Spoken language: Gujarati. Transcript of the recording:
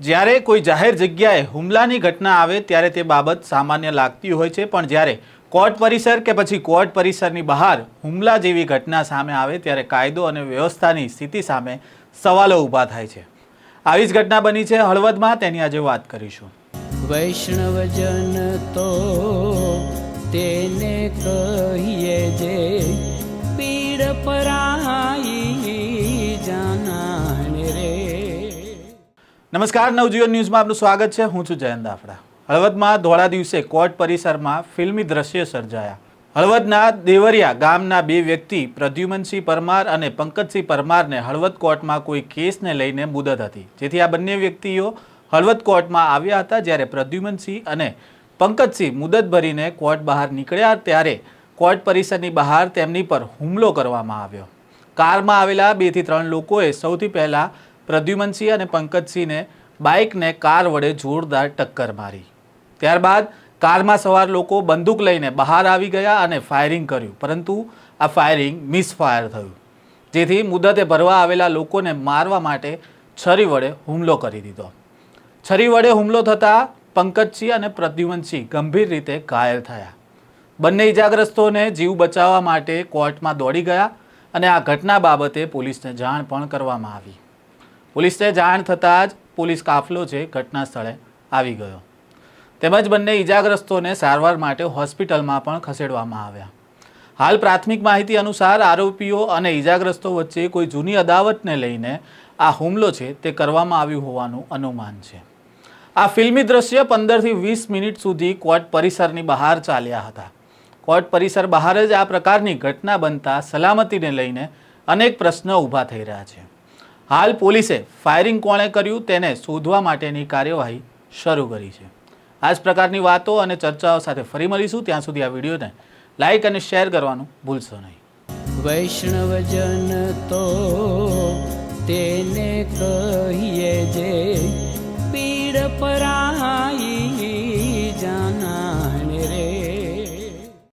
જ્યારે કોઈ જાહેર જગ્યાએ હુમલાની ઘટના આવે ત્યારે તે બાબત સામાન્ય લાગતી હોય છે, પણ જ્યારે કોર્ટ પરિસર કે પછી કોર્ટ પરિસરની બહાર હુમલા જેવી ઘટના સામે આવે ત્યારે કાયદો અને વ્યવસ્થાની સ્થિતિ સામે સવાલો ઊભા થાય છે. આવી જ ઘટના બની છે હળવદમાં, તેની આજે વાત કરીશું. વૈષ્ણવજન તો તેને કહીએ જે પીડ પરાઈ નમસ્કાર, નવજીવન ન્યૂઝમાં આપનું સ્વાગત છે. હું છું જયંત દાફડા હળવદમાં ધોળા દિવસે કોર્ટ પરિસરમાં ફિલ્મી દ્રશ્ય સર્જાયા. હળવદના દેવરિયા ગામના બે વ્યક્તિ, પ્રદ્યુમનસિંહ પરમાર અને પંકજસિંહ પરમારને હળવદ કોર્ટમાં કોઈ કેસને લઈને મુદત હતી. જેથી આ બંને વ્યક્તિઓ હળવદ કોર્ટમાં આવ્યા હતા જ્યારે પ્રદ્યુમનસિંહ અને પંકજસિંહ મુદત ભરીને કોર્ટ બહાર નીકળ્યા ત્યારે કોર્ટ પરિસરની બહાર તેમની પર હુમલો કરવામાં આવ્યો. કારમાં આવેલા બેથી ત્રણ લોકોએ સૌથી પહેલાં પ્રદ્યુમનસિંહ અને પંકજસિંહને બાઇકને કાર વડે જોરદાર ટક્કર મારી. ત્યારબાદ કારમાં સવાર લોકો બંદૂક લઈને બહાર આવી ગયા અને ફાયરિંગ કર્યું, પરંતુ આ ફાયરિંગ મિસફાયર થયું. જેથી મુદતે ભરવા આવેલા લોકોને મારવા માટે છરી વડે હુમલો કરી દીધો. છરી વડે હુમલો થતાં પંકજસિંહ અને પ્રદ્યુમનસિંહ ગંભીર રીતે ઘાયલ થયા. બંને ઇજાગ્રસ્તોને જીવ બચાવવા માટે કોર્ટમાં દોડી ગયા અને આ ઘટના બાબતે પોલીસને જાણ પણ કરવામાં આવી. પોલીસને જાણ થતાં જ પોલીસ કાફલો છે ઘટના સ્થળે આવી ગયો. તેમજ બંને ઇજાગ્રસ્તોને સારવાર માટે હોસ્પિટલમાં પણ ખસેડવામાં આવ્યા. હાલ પ્રાથમિક માહિતી અનુસાર આરોપીઓ અને ઇજાગ્રસ્તો વચ્ચે કોઈ જૂની અદાવતને લઈને આ હુમલો છે તે કરવામાં આવ્યું હોવાનું અનુમાન છે. આ ફિલ્મી દ્રશ્ય પંદરથી વીસ મિનિટ સુધી કોર્ટ પરિસરની બહાર ચાલ્યા હતા. કોર્ટ પરિસર બહાર જ આ પ્રકારની ઘટના બનતા સલામતીને લઈને અનેક પ્રશ્નો ઊભા થઈ રહ્યા છે. હાલ પોલીસે ફાયરિંગ કોણે કર્યું તેને શોધવા માટેની કાર્યવાહી શરૂ કરી છે. આ જ પ્રકારની વાતો અને ચર્ચાઓ સાથે ફરી મળીશું. ત્યાં સુધી આ વિડીયોને લાઈક અને શેર કરવાનું ભૂલશો નહીં. વૈષ્ણવજન તો તેને કહીએ જે પીડ પરાઈ